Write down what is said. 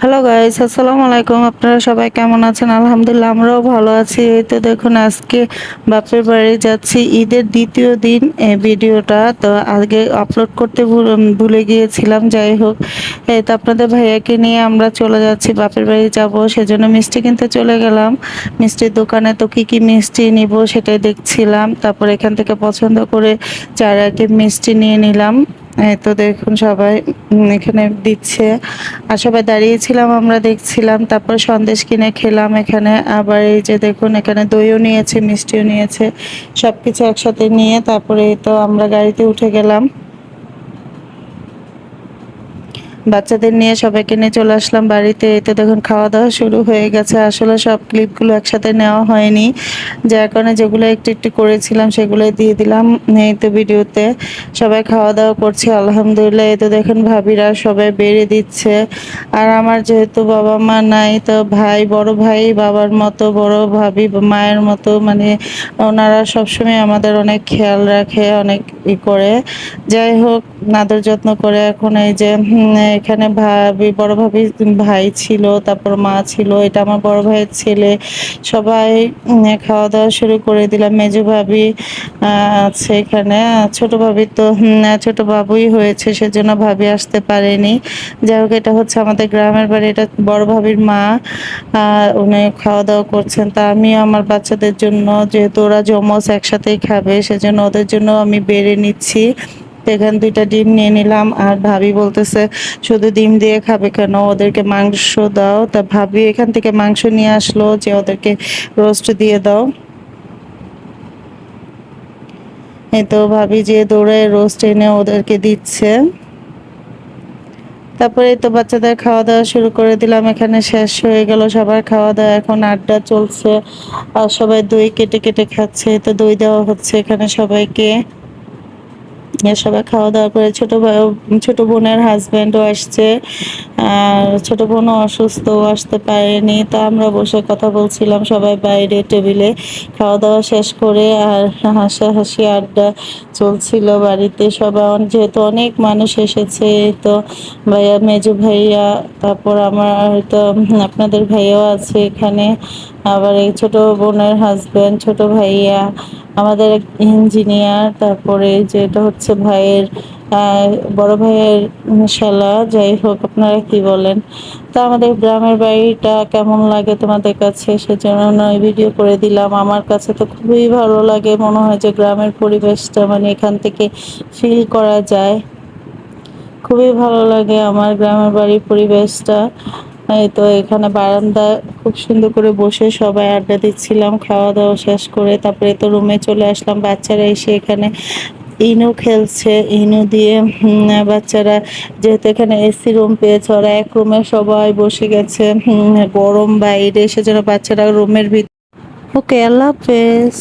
Hello guys আসসালামু আলাইকুম আপনারা সবাই কেমন আছেন? আলহামদুলিল্লাহ, আমরাও ভালো আছি। এই তো দেখুন, আজকে বাপের বাড়ি যাচ্ছি। ঈদের দ্বিতীয় দিন ভিডিওটা। তো আগে আপলোড করতে ভুল- গিয়েছিলাম, যাই হোক। এই তো আপনাদের ভাইয়াকে নিয়ে আমরা চলে যাচ্ছি, বাপের বাড়ি যাব। সেজন্য মিষ্টি কিনতে চলে গেলাম। মিষ্টির দোকানে তো কি কি মিষ্টি নিব সেটাই দেখছিলাম। তারপর এখান থেকে পছন্দ করে চার মিষ্টি নিয়ে নিলাম। তো দেখুন সবাই এখানে দিচ্ছে। আর সবাই দাঁড়িয়েছিলাম, আমরা দেখছিলাম, তারপর সন্দেশ কিনে খেলাম এখানে। আবার এই যে দেখুন, এখানে দইও নিয়েছে, মিষ্টিও নিয়েছে সব কিছু একসাথে নিয়ে তারপরে তো আমরা গাড়িতে উঠে গেলাম। বাচ্চাদের নিয়ে সবাইকে নিয়ে চলে আসলাম বাড়িতে। এতে দেখুন খাওয়া দাওয়া শুরু হয়ে গেছে। আসলে সব ক্লিপগুলো একসাথে নেওয়া হয়নি। যার কারণে যেগুলো একটু একটু করেছিলাম সেগুলো দিয়ে দিলাম এই তো ভিডিওতে। সবাই খাওয়া দাওয়া করছে, আলহামদুলিল্লাহ। এই তো দেখুন, ভাবিরা সবাই বেড়ে দিচ্ছে। আর আমার যেহেতু বাবা মা নাই, তো ভাই, বড় ভাই, বাবার মতো, বড় ভাবি, মায়ের মতো মানে ওনারা সবসময় আমাদের অনেক খেয়াল রাখে, অনেক ই করে। যাই হোক আদর যত্ন করে এখন এই যে এখানে ভাবি, বড় ভাবি ভাই ছিল, তারপর মা ছিল, এটা আমার বড় ভাইয়ের ছেলে। সবাই খাওয়া দাওয়া শুরু করে দিলাম। মেজু ভাবি আছে এখানে। ছোট ভাবি তো ছোট বাবুই হয়েছে, সেজন্য ভাবি আসতে পারেনি। যাই হোক, এটা হচ্ছে আমাদের গ্রামের বাড়ি, এটা বড় ভাবির মা উনি খাওয়া দাওয়া করছেন। তা আমি আমার বাচ্চাদের জন্য, যেহেতু ওরা জমজ একসাথেই খাবে, সেজন্য ওদের জন্য আমি বেড়ে নিচ্ছি। এখানে দুইটা ডিম নিয়ে নিলাম। আর ভাবি বলতেছে, শুধু ডিম দিয়ে খাবে কেন? ওদেরকে মাংস দাও। তা ভাবি এখান থেকে মাংস নিয়ে আসলো যে ওদেরকে রোস্ট দিয়ে দাও। এই তো ভাবি যে দৌড়ে রোস্ট এনে ওদেরকে দিচ্ছে। তারপরে তো বাচ্চাদের খাওয়া দাওয়া শুরু করে দিলাম। এখানে শেষ হয়ে গেল সবার খাওয়া দাওয়া। এখন আড্ডা চলছে। আর সবাই দই কেটে কেটে খাচ্ছে। তো দই দেওয়া হচ্ছে এখানে সবাইকে। সবাই খাওয়া দাওয়া করে ছোট ছোট বোনের হাজব্যান্ডও আসছে। আর ছোট বোনও অসুস্থ আসতে পারেনি। তা আমরা বসে কথা বলছিলাম সবাই বাইরে টেবিলে। খাওয়া দাওয়া শেষ করে আর হাসাহাসি আড্ডা চলছিল বাড়িতে। সবাই যেহেতু অনেক মানুষ এসেছে, তো ভাইয়া, মেজু ভাইয়া, তারপর আমার হয়তো আপনাদের ভাইয়াও আছে এখানে। আবার এই ছোট বোনের হাজবেন্ড ছোট ভাইয়া, আমাদের ইঞ্জিনিয়ার তারপরে যেটা হচ্ছে ভাইয়ের বড় ভাইয়ের শালা, যাই হোক, আপনারা কি বলেন? তা আমাদের গ্রামের বাড়িটা কেমন লাগে তোমাদের কাছে? সেজন্য নয় ভিডিও করে দিলাম। আমার কাছে তো খুবই ভালো লাগে। মনে হয় যে গ্রামের পরিবেশটা মানে এখান থেকে ফিল করা যায়। খুবই ভালো লাগে আমার গ্রামের বাড়ির পরিবেশটা। এই তো এখানে বারান্দা খুব সুন্দর করে বসে সবাই আড্ডা দিচ্ছিলাম, খাওয়া দাওয়া শেষ করে তারপরে তো রুমে চলে আসলাম। বাচ্চারা এসে এখানে ইনু খেলছে, ইনু দিয়ে বাচ্চারা যেহেতু এখানে এসি রুম পেয়েছে, ওরা এক রুমে সবাই বসে গেছে গরম বাইরে, সেজন্য বাচ্চারা রুমের ভিতরে ওকে, আল্লাহ হাফেজ।